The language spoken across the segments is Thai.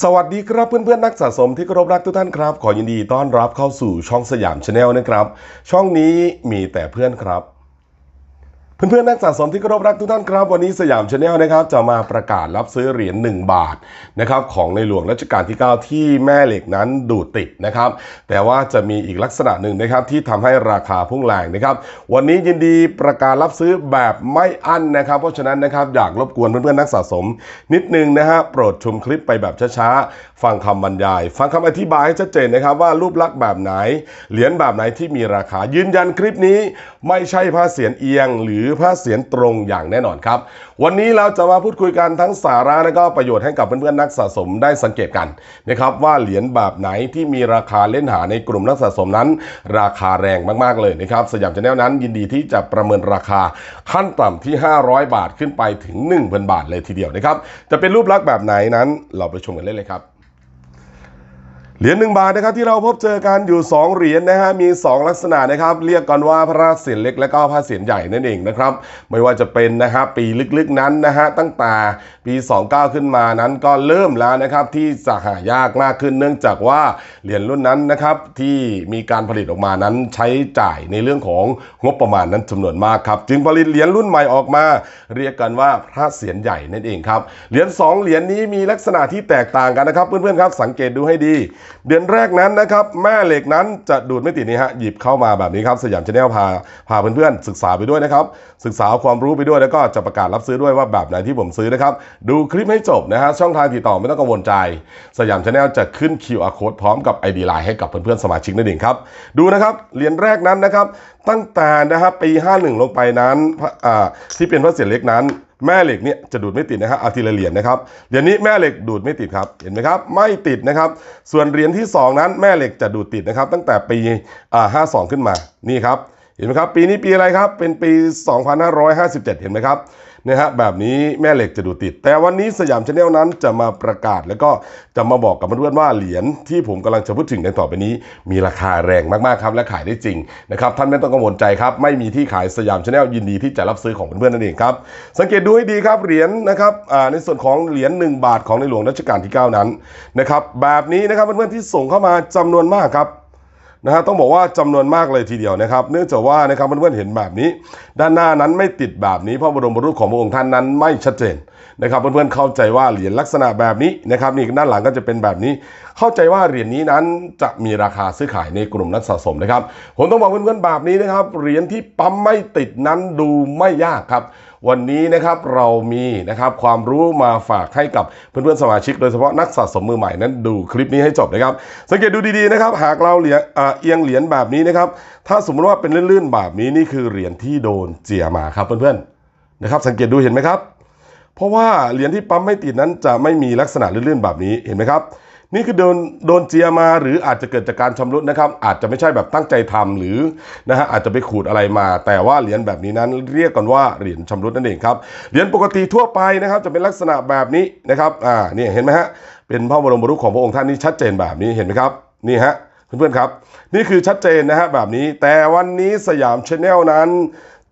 สวัสดีครับเพื่อนๆนักสะสมที่เคารพรักทุกท่านครับ ขอยินดีต้อนรับเข้าสู่ช่องสยามชาแนลนะครับ ช่องนี้มีแต่เพื่อนครับ เพื่อนๆนักสะสมที่เคารพรักทุกท่านครับวันนี้สยามชาแนลนะครับจะมาประกาศรับซื้อเหรียญ1บาทนะครับของในหลวงรัชกาลที่ 9 ที่แม่เหล็กนั้นดูดติดนะครับ แต่ว่าจะมีอีกลักษณะหนึ่งนะครับที่ทำให้ราคาพุ่งแรงนะครับ วันนี้ยินดีประกาศรับซื้อแบบไม่อั้นนะครับ เพราะฉะนั้นนะครับอยากรบกวนเพื่อนๆนักสะสม นิดนึงนะฮะโปรดชมคลิปไปแบบช้าๆฟังคำบรรยาย ฟังคำอธิบายให้ชัดเจนนะครับว่ารูปลักษณ์แบบไหนเหรียญแบบไหนที่มีราคายืนยันคลิปนี้ ไม่ใช่ผ้าเสียนเอียงหรือผ้าเสียนตรงอย่างแน่นอนครับ วันนี้เราจะมาพูดคุยกันทั้งสาระและก็ประโยชน์ให้กับเพื่อนๆนักสะสมได้สังเกตกันนะครับว่าเหรียญแบบไหนที่มีราคาเล่นหาในกลุ่มนักสะสมนั้น ราคาแรงมากๆเลยนะครับสยามชาแนลนั้นยินดีที่จะประเมินราคาขั้นต่ำที่ 500 บาทขึ้นไปถึง 1,000 บาทเลยทีเดียวนะครับจะเป็นรูปลักษณ์แบบไหนนั้นเราไปชมกันเลยเลยครับ เหรียญหนึ่งบาทนะครับที่เราพบเจอกันอยู่ 2 เหรียญนะฮะมี 2 ลักษณะนะครับเรียกกันว่าพระเศียรเล็กและก็พระเศียรใหญ่นั่นเองนะครับไม่ว่าจะเป็นนะฮะปีลึกๆนั้นนะฮะตั้งแต่ปี 29 ขึ้นมานั้นก็เริ่มแล้วนะครับที่จะหายากมากขึ้นเนื่องจากว่าเหรียญรุ่นนั้นนะครับที่มีการผลิตออกมานั้นใช้จ่ายในเรื่องของงบประมาณนั้นจำนวนมากครับจึงผลิตเหรียญรุ่นใหม่ออกมา เรียกกันว่าพระเศียรใหญ่นั่นเองครับเหรียญ2เหรียญนี้มีลักษณะที่แตกต่างกันนะครับเพื่อนๆครับสังเกตดูให้ดีเดือนแรกนั้นนะครับแม่เหล็กนั้นจะดูดไม่ติดนี่ฮะหยิบเข้ามาแบบนี้ครับสยามชาแนลพาพาเพื่อนๆศึกษาไปด้วยนะครับศึกษาความรู้ไปด้วยแล้วก็จะประกาศรับซื้อด้วยว่าแบบไหนที่ผมซื้อนะครับดูคลิปให้จบนะฮะช่องทางติดต่อไม่ต้องกังวลใจ สยามชาแนลจะขึ้น QR code พร้อมกับ ID Line ให้กับเพื่อนๆสมาชิกนั่นเองครับดูนะครับเหรียญแรกนั้นนะครับตั้งแต่นะครับปี 51 ลงไปนั้นที่เป็นพระเศียรเล็กนั้น แม่เหล็กเนี่ยจะดูดไม่ติดนะครับเอาทีละเหรียญนะครับเหรียญนี้แม่เหล็กดูดไม่ติดครับเห็นไหมครับไม่ติดนะครับ ส่วนเหรียญที่ 2 นั้นแม่เหล็กจะดูดติดนะครับ ตั้งแต่ปีอ่า52 ขึ้นมานี่ครับเห็นไหมครับปีนี้ปีอะไรครับเป็นปี 2557 เห็นไหมครับ นะฮะแบบนี้แม่เหล็กจะดูติด แต่วันนี้สยามชาแนลนั้นจะมาประกาศแล้วก็จะมาบอกกับเพื่อนๆว่าเหรียญที่ผมกำลังจะพูดถึงในต่อไปนี้ มีราคาแรงมากๆครับและขายได้จริงนะครับท่านไม่ต้องกังวลใจครับไม่มีที่ขายสยามชาแนลยินดีที่จะรับซื้อของเพื่อนๆนั่นเองครับสังเกตดูให้ดีครับเหรียญนะครับในส่วนของเหรียญ1บาทของในหลวงรัชกาลที่ 9 นั้นนะครับแบบนี้นะครับเพื่อนๆที่ส่งเข้ามาจำนวนมากครับ นะฮะต้องบอกว่าจำนวนมากเลยทีเดียวนะครับ เนื่องจากว่านะครับเพื่อนๆเห็นแบบนี้ ด้านหน้านั้นไม่ติดแบบนี้เพราะบรมรูปของพระองค์ท่านนั้นไม่ชัดเจนนะครับเพื่อนๆเข้าใจว่าเหรียญลักษณะแบบนี้นะครับนี่ด้านหลังก็จะเป็นแบบนี้ เข้าใจว่าเหรียญนี้นั้นจะมีราคาซื้อขายในกลุ่มนักสะสมนะครับผมต้องบอกเพื่อนๆแบบนี้นะครับเหรียญที่ปั๊มไม่ติดนั้นดูไม่ยากครับ วันนี้นะครับเรามีนะครับความรู้มาฝากให้กับเพื่อนๆสมาชิก โดยเฉพาะนักสะสมมือใหม่นั้นดูคลิปนี้ให้จบนะครับ สังเกตดูดีๆนะครับหากเราเหรียญเอียงเหรียญแบบนี้นะครับถ้าสมมติว่าเป็นลื่นๆแบบนี้นี่คือเหรียญที่โดนเจียมาครับเพื่อนๆนะครับ สังเกตดูเห็นไหมครับ เพราะว่าเหรียญที่ปั๊มไม่ติดนั้นจะไม่มีลักษณะลื่นๆแบบนี้เห็นไหมครับ นี่คือโดนโดนเจียมาหรืออาจจะเกิดจากการชำรุดนะครับ อาจจะไม่ใช่แบบตั้งใจทำหรือนะฮะอาจจะไปขูดอะไรมา แต่ว่าเหรียญแบบนี้นั้นเรียกกันว่าเหรียญชำรุดนั่นเองครับเหรียญปกติทั่วไปนะครับ จะเป็นลักษณะแบบนี้นะครับอ่านี่เห็นไหมฮะเป็นพระบรมรูปของพระองค์ท่านนี่ชัดเจนแบบนี้เห็นไหมครับนี่ฮะเพื่อนๆครับ นี่คือชัดเจนนะฮะแบบนี้ แต่วันนี้สยามชาแนลนั้น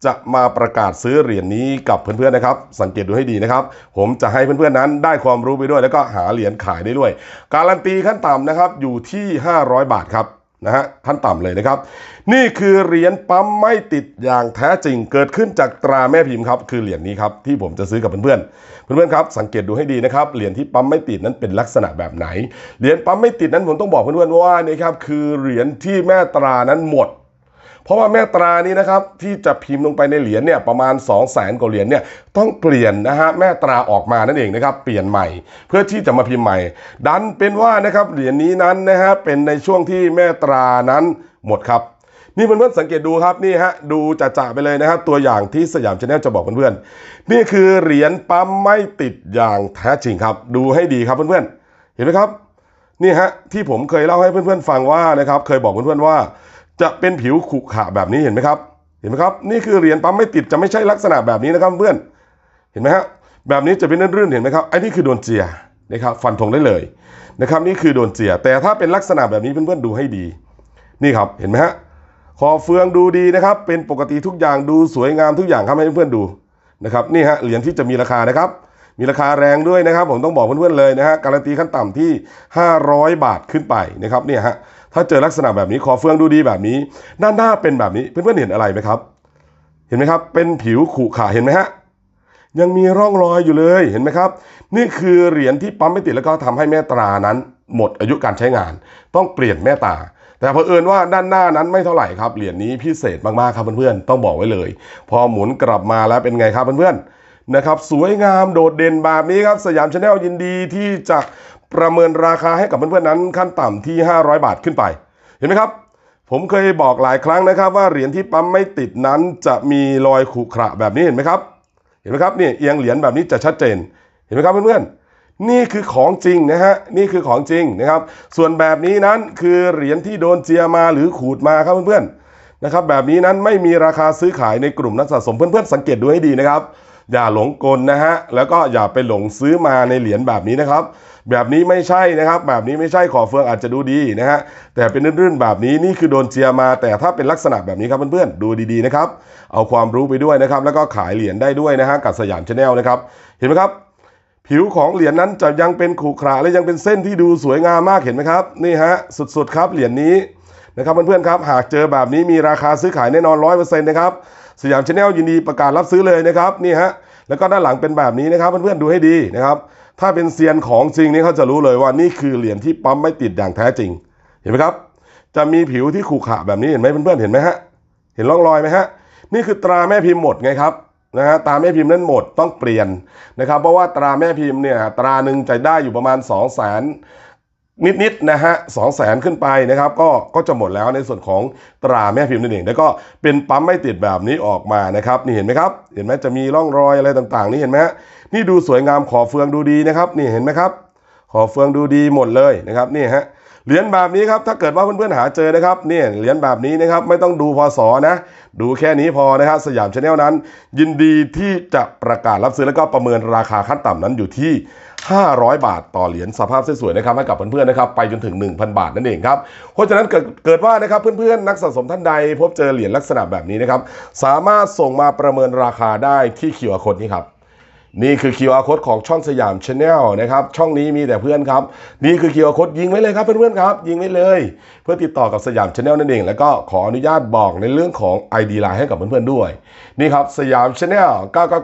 จะมาประกาศซื้อเหรียญนี้กับเพื่อนๆนะครับ สังเกตดูให้ดีนะครับ ผมจะให้เพื่อนๆนั้นได้ความรู้ไปด้วย แล้วก็หาเหรียญขายได้ด้วย การันตีขั้นต่ำนะครับอยู่ที่ 500 บาทครับนะฮะขั้นต่ำเลยนะครับ นี่คือเหรียญปั๊มไม่ติดอย่างแท้จริงเกิดขึ้นจากตราแม่พิมพ์ครับคือเหรียญนี้ครับที่ผมจะซื้อกับเพื่อนๆเพื่อนๆครับสังเกตดูให้ดีนะครับเหรียญที่ปั๊มไม่ติดนั้นเป็นลักษณะแบบไหนเหรียญปั๊มไม่ติดนั้นผมต้องบอกเพื่อนๆว่านี่ครับคือเหรียญที่แม่ตรานั้นหมด เพราะว่าแม่ตรานี้นะครับที่จะพิมพ์ลงไปในเหรียญเนี่ยประมาณ 2 0 0แสนกว่าเหรียญเนี่ยต้องเปลี่ยนนะฮะแม่ตราออกมานั่นเองนะครับเปลี่ยนใหม่ เพื่อที่จะมาพิมพ์ใหม่ ดันเป็นว่านะครับเหรียญนี้นั้นนะฮะเป็นในช่วงที่แม่ตรานั้นหมดครับนี่เพื่อนๆสังเกตดูครับนี่ฮะดูจะๆไปเลยนะครับ ตัวอย่างที่สยามชาแนลจะบอกเพื่อนๆนี่คือเหรียญปั๊มไม่ติดอย่างแท้จริงครับ ดูให้ดีครับเพื่อนๆเห็นไหมครับนี่ฮะที่ผมเคยเล่าให้เพื่อนๆฟังว่านะครับ เคยบอกเพื่อนๆว่า จะเป็นผิวขรุขระแบบนี้เห็นไหมครับ เห็นไหมครับ นี่คือเหรียญปั๊มไม่ติดจะไม่ใช่ลักษณะแบบนี้นะครับเพื่อน เห็นไหมฮะแบบนี้จะเป็นรื่นๆเห็นไหมครับไอ้นี่คือโดนเจียนะครับฟันธงได้เลยนะครับนี่คือโดนเจีย แต่ถ้าเป็นลักษณะแบบนี้เพื่อนๆดูให้ดี นี่ครับเห็นไหมฮะคอเฟืองดูดีนะครับ เป็นปกติทุกอย่างดูสวยงามทุกอย่างครับให้เพื่อนๆดูนะครับนี่ฮะเหรียญที่จะมีราคานะครับ มีราคาแรงด้วยนะครับ ผมต้องบอกเพื่อนๆเลยนะฮะการันตีขั้นต่ำที่ 500 บาทขึ้นไปนะครับเนี่ยฮะถ้าเจอลักษณะแบบนี้คอเฟืองดูดีแบบนี้ด้านหน้าเป็นแบบนี้เพื่อนๆเห็นอะไรไหมครับ เห็นไหมครับเป็นผิวขรุขระเห็นไหมฮะยังมีร่องรอยอยู่เลยเห็นไหมครับ นี่คือเหรียญที่ปั๊มไม่ติดแล้วก็ทำให้แม่ตรานั้น หมดอายุการใช้งาน ต้องเปลี่ยนแม่ตา แต่เผอิญว่าด้านหน้านั้นไม่เท่าไหร่ครับเหรียญนี้พิเศษมากๆครับเพื่อนๆต้องบอกไว้เลย พอหมุนกลับมาแล้วเป็นไงครับเพื่อนๆ นะครับสวยงามโดดเด่นแบบนี้ครับ สยามชาแนลยินดีที่จะประเมินราคาให้กับเพื่อนๆนั้น ขั้นต่ำที่ 500 บาทขึ้นไป เห็นไหมครับผมเคยบอกหลายครั้งนะครับ ว่าเหรียญที่ปั๊มไม่ติดนั้นจะมีรอยขรุขระแบบนี้เห็นไหมครับ เห็นไหมครับนี่เอียงเหรียญแบบนี้จะชัดเจน เห็นไหมครับเพื่อนๆนี่คือของจริงนะฮะนี่คือของจริงนะครับ ส่วนแบบนี้นั้นคือเหรียญที่โดนเจียมาหรือขูดมาครับเพื่อนๆนะครับ แบบนี้นั้นไม่มีราคาซื้อขายในกลุ่มนักสะสมเพื่อนๆสังเกตดูให้ดีนะครับ อย่าหลงกลนะฮะ แล้วก็อย่าไปหลงซื้อมาในเหรียญแบบนี้นะครับ แบบนี้ไม่ใช่นะครับ แบบนี้ไม่ใช่ขอเฟืองอาจจะดูดีนะฮะ แต่เป็นรื่นๆแบบนี้นี่คือโดนเจียมา แต่ถ้าเป็นลักษณะแบบนี้ครับเพื่อนๆ ดูดีๆนะครับ เอาความรู้ไปด้วยนะครับ แล้วก็ขายเหรียญได้ด้วยนะฮะ กับสยามชาแนลนะครับ เห็นไหมครับผิวของเหรียญนั้นจะยังเป็นขรุขระและยังเป็นเส้นที่ดูสวยงามมากเห็นไหมครับ นี่ฮะ สุดๆครับเหรียญนี้ นะครับเพื่อนๆครับหากเจอแบบนี้มีราคาซื้อขายแน่นอนร้อยเปอร์เซ็นต์นะครับสยามชาแนลยินดีประกาศรับซื้อเลยนะครับนี่ฮะแล้วก็ด้านหลังเป็นแบบนี้นะครับเพื่อนๆดูให้ดีนะครับถ้าเป็นเซียนของจริงนี่เขาจะรู้เลยว่านี่คือเหรียญที่ปั๊มไม่ติดอย่างแท้จริง เห็นไหมครับ จะมีผิวที่ขรุขระแบบนี้เห็นไหมเพื่อนๆเห็นไหมฮะเห็นร่องรอยไหมฮะนี่คือตราแม่พิมพ์หมดไงครับนะฮะตราแม่พิมพ์นั้นหมดต้องเปลี่ยนนะครับเพราะว่าตราแม่พิมพ์เนี่ยตราหนึ่งจะได้อยู่ประมาณ 2 0 0 0 0 0 นิดๆนะฮะสองแสนขึ้นไปนะครับก็ก็จะหมดแล้วในส่วนของตราแม่พิมพ์นั่นเองแล้วก็เป็นปั๊มไม่ติดแบบนี้ออกมานะครับนี่เห็นไหมครับ เห็นไหมจะมีร่องรอยอะไรต่างๆ นี่เห็นไหมฮะนี่ดูสวยงามขอเฟืองดูดีนะครับ นี่เห็นไหมครับ ขอเฟืองดูดีหมดเลยนะครับนี่ฮะ เหรียญแบบนี้ครับถ้าเกิดว่าเพื่อนๆหาเจอนะครับเนี่ยเหรียญแบบนี้นะครับไม่ต้องดูพศนะ ดูแค่นี้พอนะครับสยามชาแนลนั้น ยินดีที่จะประกาศรับซื้อแล้วก็ประเมินราคาขั้นต่ำนั้นอยู่ที่ 500 บาทต่อเหรียญสภาพสวยๆนะครับให้กับเพื่อนๆนะครับไปจนถึง 1,000 บาทนั่นเองครับเพราะฉะนั้นเกิดเกิดว่านะครับเพื่อนๆนักสะสมท่านใด พบเจอเหรียญลักษณะแบบนี้นะครับสามารถส่งมาประเมินราคาได้ที่คิวอาร์โค้ดนี้ครับ นี่คือ QR code ของช่องสยาม Channel นะครับ ช่องนี้มีแต่เพื่อนครับ นี่คือ QR code ยิงไว้เลยครับเพื่อนๆครับ ยิงไว้เลย เพื่อติดต่อกับสยาม Channel นั่นเอง แล้วก็ขออนุญาตบอกในเรื่องของ ID Line ให้กับเพื่อนๆด้วย นี่ครับสยาม Channel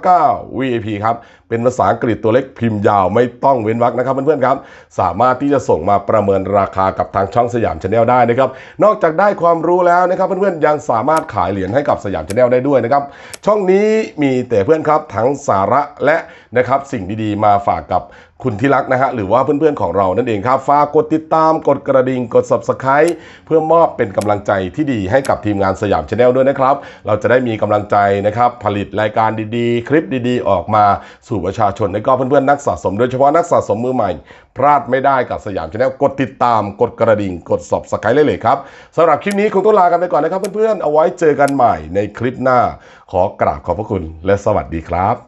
999 VIP ครับ เป็นภาษาอังกฤษตัวเล็กพิมพ์ยาวไม่ต้องเว้นวรรคนะครับเพื่อนๆครับ สามารถที่จะส่งมาประเมินราคากับทางช่องสยาม Channel ได้นะครับ นอกจากได้ความรู้แล้วนะครับเพื่อนๆยังสามารถขายเหรียญให้กับสยาม Channel ได้ด้วยนะครับ ช่องนี้มีแต่เพื่อนครับทั้งสาระและนะครับสิ่งดีๆมาฝากกับคุณที่รักนะฮะหรือว่าเพื่อนๆของเรานั่นเองครับฝากกดติดตามกดกระดิ่งกด subscribe เพื่อมอบเป็นกำลังใจที่ดีให้กับทีมงานสยามชาแนลด้วยนะครับ เราจะได้มีกำลังใจนะครับผลิตรายการดีๆ คลิปดีๆ ออกมาสู่ประชาชนและก็เพื่อนๆนักสะสมโดยเฉพาะนักสะสมมือใหม่ พลาดไม่ได้กับสยามชาแนลกดติดตามกดกระดิ่งกด subscribe เลยเลยครับสำหรับคลิปนี้คงต้องลากันไปก่อนนะครับเพื่อนๆเอาไว้เจอกันใหม่ในคลิปหน้า ขอกราบขอบพระคุณและสวัสดีครับ